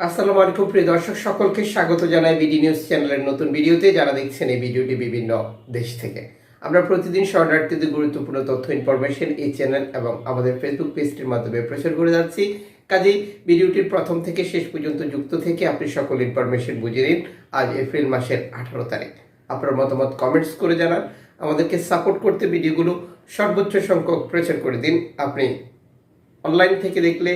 আসসালামু আলাইকুম, প্রিয় দর্শক, সকলকে স্বাগত জানাই বিডি নিউজ চ্যানেলের নতুন ভিডিওতে। যারা দেখছেন এই ভিডিওটি বিভিন্ন দেশ থেকে। আমরা প্রতিদিন শরণার্থীদের গুরুত্বপূর্ণ তথ্য ইনফরমেশন এই চ্যানেল এবং আমাদের ফেসবুক পেজটির মাধ্যমে প্রচার করে যাচ্ছি। কাজেই ভিডিওটির প্রথম থেকে শেষ পর্যন্ত যুক্ত থেকে আপনি সকল ইনফরমেশন বুঝে নিন আজ এপ্রিল মাসের আঠারো তারিখ। আপনার মতামত কমেন্টস করে জানান। আমাদেরকে সাপোর্ট করতে ভিডিওগুলো সর্বোচ্চ সংখ্যক প্রচার করে দিন। আপনি অনলাইন থেকে দেখলে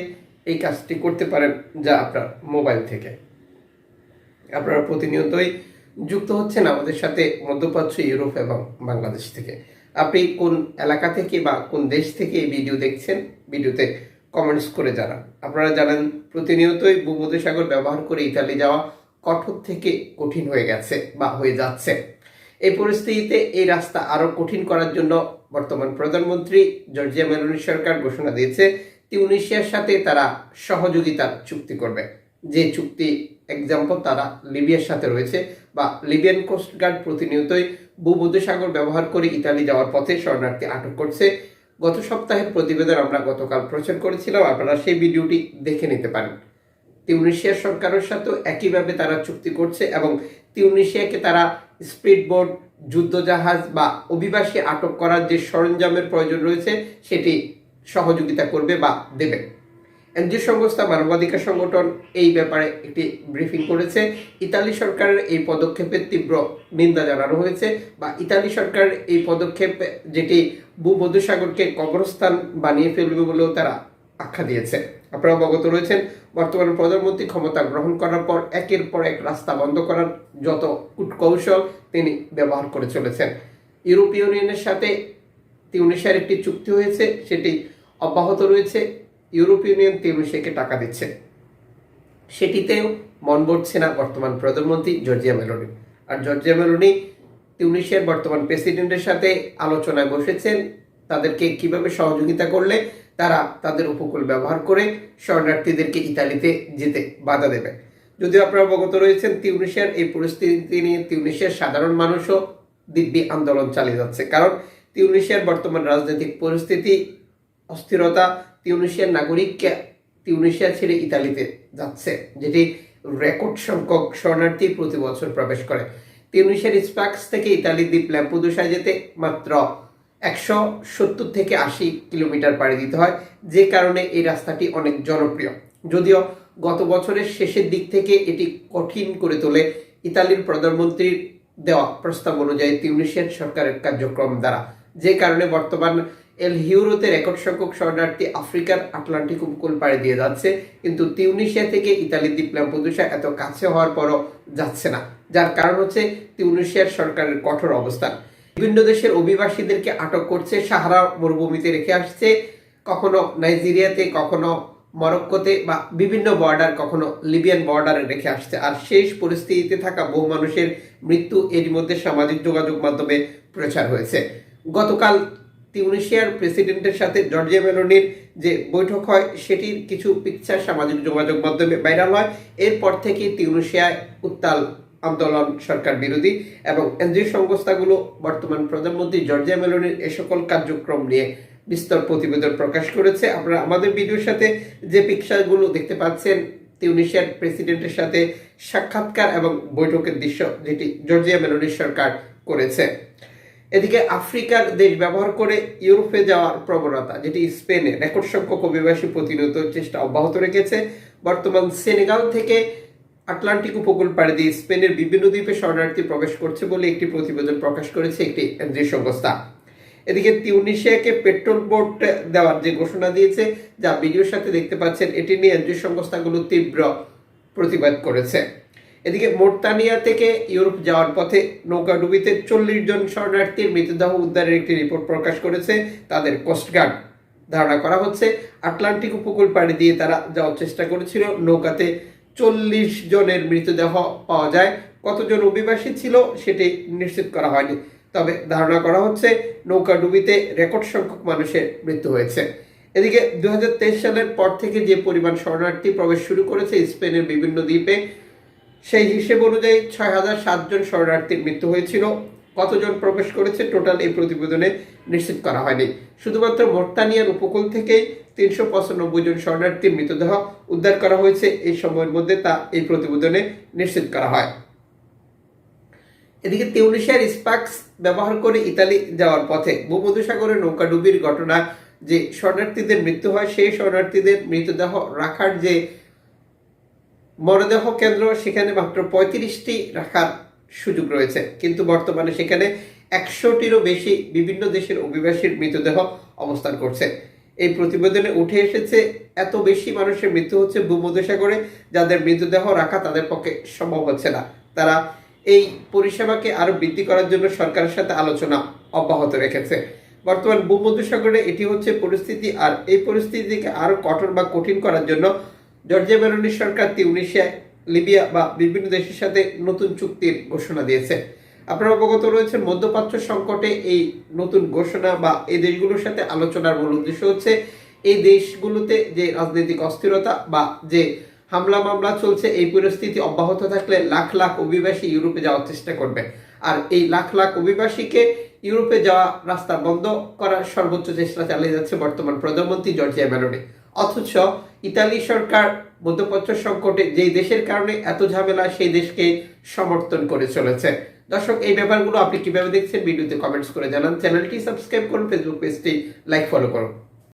এই কাজটি করতে পারেন যা আপনার মোবাইল থেকে। আপনারা প্রতিনিয়তই যুক্ত হচ্ছেন আমাদের সাথে মধ্যপ্রাচ্য, ইউরোপ এবং বাংলাদেশ থেকে। আপনি কোন এলাকা থেকে বা কোন দেশ থেকে এই ভিডিও দেখছেন, ভিডিওতে কমেন্টস করে জানান। আপনারা জানেন, প্রতিনিয়তই ভূমধ্যসাগর ব্যবহার করে ইতালি যাওয়া কঠোর থেকে কঠিন হয়ে গেছে বা হয়ে যাচ্ছে। এই পরিস্থিতিতে এই রাস্তা আরও কঠিন করার জন্য বর্তমান প্রধানমন্ত্রী জর্জিয়া মেলোনি সরকার ঘোষণা দিয়েছে তিউনিশিয়ার সাথে তারা সহযোগিতার চুক্তি করবে। যে চুক্তি এক্সাম্পল তারা লিবিয়ার সাথে রয়েছে বা লিবিয়ান কোস্টগার্ড প্রতিনিয়তই ভূমধ্যসাগর ব্যবহার করে ইতালি যাওয়ার পথে শরণার্থী আটক করছে। গত সপ্তাহের প্রতিবেদন আমরা গতকাল প্রচার করেছিলাম, আপনারা সেই ভিডিওটি দেখে নিতে পারেন। তিউনিশিয়া সরকারের সাথেও একইভাবে তারা চুক্তি করছে এবং তিউনিশিয়াকে তারা স্পিড বোট যুদ্ধজাহাজ বা অভিবাসী আটক করার যে সরঞ্জামের প্রয়োজন রয়েছে, সেটি সহযোগিতা করবে বা দেবে। এনজিও সংস্থা মানবাধিকার সংগঠন এই ব্যাপারে একটি ব্রিফিং করেছে। ইতালি সরকারের এই পদক্ষেপের তীব্র নিন্দা জানানো হয়েছে বা ইতালি সরকারের এই পদক্ষেপ যেটি ভূমধ্যসাগরকে কবরস্থান বানিয়ে ফেলবে বলেও তারা আখ্যা দিয়েছে। আপনারা অবগত রয়েছেন, বর্তমানে প্রধানমন্ত্রী ক্ষমতা গ্রহণ করার পর একের পর এক রাস্তা বন্ধ করার যত কূটকৌশল তিনি ব্যবহার করে চলেছেন। ইউরোপীয় ইউনিয়নের সাথে তিউনিশিয়ার একটি চুক্তি হয়েছে, সেটি অব্যাহত রয়েছে। ইউরোপীয় ইউনিয়ন তিউনিশিয়াকে টাকা দিচ্ছে। সেটিতেও মন বসছে না বর্তমান প্রধানমন্ত্রী জর্জিয়া মেলোনি। আর জর্জিয়া মেলোনি তিউনিশিয়ার বর্তমান প্রেসিডেন্টের সাথে আলোচনায় বসেছেন। তাদেরকে কীভাবে সহযোগিতা করলে তারা তাদের উপকূল ব্যবহার করে শরণার্থীদেরকে ইতালিতে যেতে বাধা দেবে। যদিও আপনারা অবগত রয়েছেন, তিউনিশিয়ার এই পরিস্থিতি নিয়ে তিউনিশিয়ার সাধারণ মানুষও দিব্যি আন্দোলন চালিয়ে যাচ্ছে। কারণ তিউনিশিয়ার বর্তমান রাজনৈতিক পরিস্থিতি অস্থিরতা তিউনিশিয়ার নাগরিককে তিউনিশিয়া ছেড়ে ইতালিতে যাচ্ছে, যেটি রেকর্ড সংখ্যক শরণার্থী প্রতি বছর প্রবেশ করে। তিউনিশিয়ার স্পাক্স থেকে ইতালি দ্বীপ ল্যাম্পুদুসায় যেতে মাত্র একশো সত্তর থেকে আশি কিলোমিটার পাড়ি দিতে হয়, যে কারণে এই রাস্তাটি অনেক জনপ্রিয়। যদিও গত বছরের শেষের দিক থেকে এটি কঠিন করে তোলে, ইতালির প্রধানমন্ত্রীর দেওয়া প্রস্তাব অনুযায়ী তিউনিশিয়ান সরকারের কার্যক্রম দ্বারা, যে কারণে বর্তমান এল হিউরোতে রেকর্ড সংখ্যক শরণার্থী আফ্রিকার আটলান্টিক উপকূল পাড়ি দিয়ে যাচ্ছে, কিন্তু তিউনিশিয়া থেকে ইতালির দ্বীপ ল্যাম্পুদুসা এত কাছে হওয়ার পরও যাচ্ছে না। যার কারণ হচ্ছে তিউনিশিয়ার সরকারের কঠোর অবস্থান। বিভিন্ন দেশের অভিবাসীদেরকে আটক করছে, সাহারা মরুভূমিতে রেখে আসছে। কখনো নাইজেরিয়াতে, কখনো মরক্কোতে বা বিভিন্ন বর্ডার, কখনো লিবিয়ান বর্ডারে রেখে আসছে। আর শেষ পরিস্থিতিতে থাকা বহু মানুষের মৃত্যু এর মধ্যে সামাজিক যোগাযোগ মাধ্যমে প্রচার হয়েছে। গতকাল তিউনিশিয়ার প্রেসিডেন্টের সাথে জর্জিয়া মেলোনির যে বৈঠক হয় সেটির কিছু পিকচার সামাজিক যোগাযোগ মাধ্যমে ভাইরাল হয়। এরপর থেকে তিউনিশিয়ায় উত্তাল আন্দোলন সরকার বিরোধী এবং এনজিও সংস্থাগুলো, বর্তমান প্রধানমন্ত্রী জর্জিয়া মেলোনির এ সকল কার্যক্রম নিয়ে বিস্তর প্রতিবেদন প্রকাশ করেছে। আপনারা আমাদের ভিডিওর সাথে যে পিকচারগুলো দেখতে পাচ্ছেন, তিউনিশিয়ার প্রেসিডেন্টের সাথে সাক্ষাৎকার এবং বৈঠকের দৃশ্য যেটি জর্জিয়া মেলোনির সরকার করেছে। এদিকে আফ্রিকার দেশ ব্যবহার করে ইউরোপে যাওয়ার প্রবণতা, যেটি স্পেনে রেকর্ড সংখ্যক অভিবাসী প্রতিনিয়ত চেষ্টা অব্যাহত রেখেছে। বর্তমান সেনেগাল থেকে আটলান্টিক উপকূল পাড়ি দিয়ে স্পেনের বিভিন্ন দ্বীপে শরণার্থী প্রবেশ করছে বলে একটি প্রতিবেদন প্রকাশ করেছে একটি এনজিও সংস্থা এদিকে তিউনিশিয়াকে পেট্রোল বোট দেওয়ার যে ঘোষণা দিয়েছে, যা ভিডিওর সাথে দেখতে পাচ্ছেন, এটি নিয়ে এনজিও সংস্থাগুলো তীব্র প্রতিবাদ করেছে। এদিকে মোরতানিয়া থেকে ইউরোপ যাওয়ার পথে নৌকাডুবিতে চল্লিশ জন শরণার্থীর মৃতদেহ উদ্ধারের একটি রিপোর্ট প্রকাশ করেছে তাদের কোস্টগার্ড ধারণা করা হচ্ছে আটলান্টিক উপকূল পাড়ি দিয়ে তারা যাওয়ার চেষ্টা করেছিল। নৌকাতে চল্লিশ জনের মৃতদেহ পাওয়া যায়। কতজন অভিবাসী ছিল সেটি নিশ্চিত করা হয়নি। তবে ধারণা করা হচ্ছে নৌকাডুবিতে রেকর্ড সংখ্যক মানুষের মৃত্যু হয়েছে। এদিকে দুই হাজার তেইশ সালের পর থেকে যে পরিমাণ শরণার্থী প্রবেশ শুরু করেছে স্পেনের বিভিন্ন দ্বীপে সেই হিসেব অনুযায়ী ছয় হাজার সাতজন শরণার্থীর মৃত্যু হয়েছিল। কতজন প্রবেশ করেছে টোটাল এই প্রতিবেদনে নিশ্চিত করা হয়নি। শুধুমাত্র মোর্তানিয়ার উপকূল থেকেই তিনশো পঁচানব্বই জন শরণার্থীর মৃতদেহ উদ্ধার করা হয়েছে। এই সময়ের মধ্যে তা এই প্রতিবেদনে নিশ্চিত করা হয়। এদিকে তিউনিশিয়ার স্পাক্স ব্যবহার করে ইতালি যাওয়ার পথে ভূমধ্যসাগরে নৌকাডুবির ঘটনা যে শরণার্থীদের মৃত্যু হয়, সেই শরণার্থীদের মৃতদেহ রাখার যে মরদেহ কেন্দ্র সেখানে মাত্র পঁয়ত্রিশটি রাখার সুযোগ রয়েছে। কিন্তু বর্তমানে সেখানে একশোটিরও বেশি বিভিন্ন দেশের অভিবাসীর মৃতদেহ অবস্থান করছে। এই প্রতিবেদনে উঠে এসেছে, এত বেশি মানুষের মৃত্যু হচ্ছে ভূমধ্যসাগরে, যাদের মৃতদেহ রাখা তাদের পক্ষে সম্ভব হচ্ছে না। তারা এই পরিষেবাকে আরও বৃদ্ধি করার জন্য সরকারের সাথে আলোচনা অব্যাহত রেখেছে। বর্তমান ভূমধ্যসাগরে এটি হচ্ছে পরিস্থিতি, আর এই পরিস্থিতিকে আরও কঠোর বা কঠিন করার জন্য জর্জিয়া মেলোনি সরকার তিউনিশিয়া লিবিয়া বা বিভিন্ন দেশের সাথে নতুন চুক্তির ঘোষণা দিয়েছে। আপনারা অবগত রয়েছেন, মধ্যপ্রাচ্য সংকটে এই নতুন ঘোষণা বা এই দেশগুলোর সাথে আলোচনার মূল উদ্দেশ্য হচ্ছে এই দেশগুলোতে যে রাজনৈতিক অস্থিরতা বা যে হামলা মামলা চলছে, এই পরিস্থিতি অব্যাহত থাকলে লাখ লাখ অভিবাসী ইউরোপে যাওয়ার চেষ্টা করবে। আর এই লাখ লাখ অভিবাসীকে ইউরোপে যাওয়া রাস্তা বন্ধ করার সর্বোচ্চ চেষ্টা চালিয়ে যাচ্ছে বর্তমান প্রধানমন্ত্রী জর্জিয়া মেলোনি অথচ ইতালি সরকার মধ্যপ্রাচ্য সংকটে যে দেশের কারণে এত ঝামেলা, সেই দেশকে সমর্থন করে চলেছে। দর্শক, এই ব্যাপারগুলো আপনি কীভাবে দেখছেন, ভিডিওতে কমেন্টস করে জানান। চ্যানেলটি সাবস্ক্রাইব করুন ফেসবুক পেজটি লাইক ফলো করুন।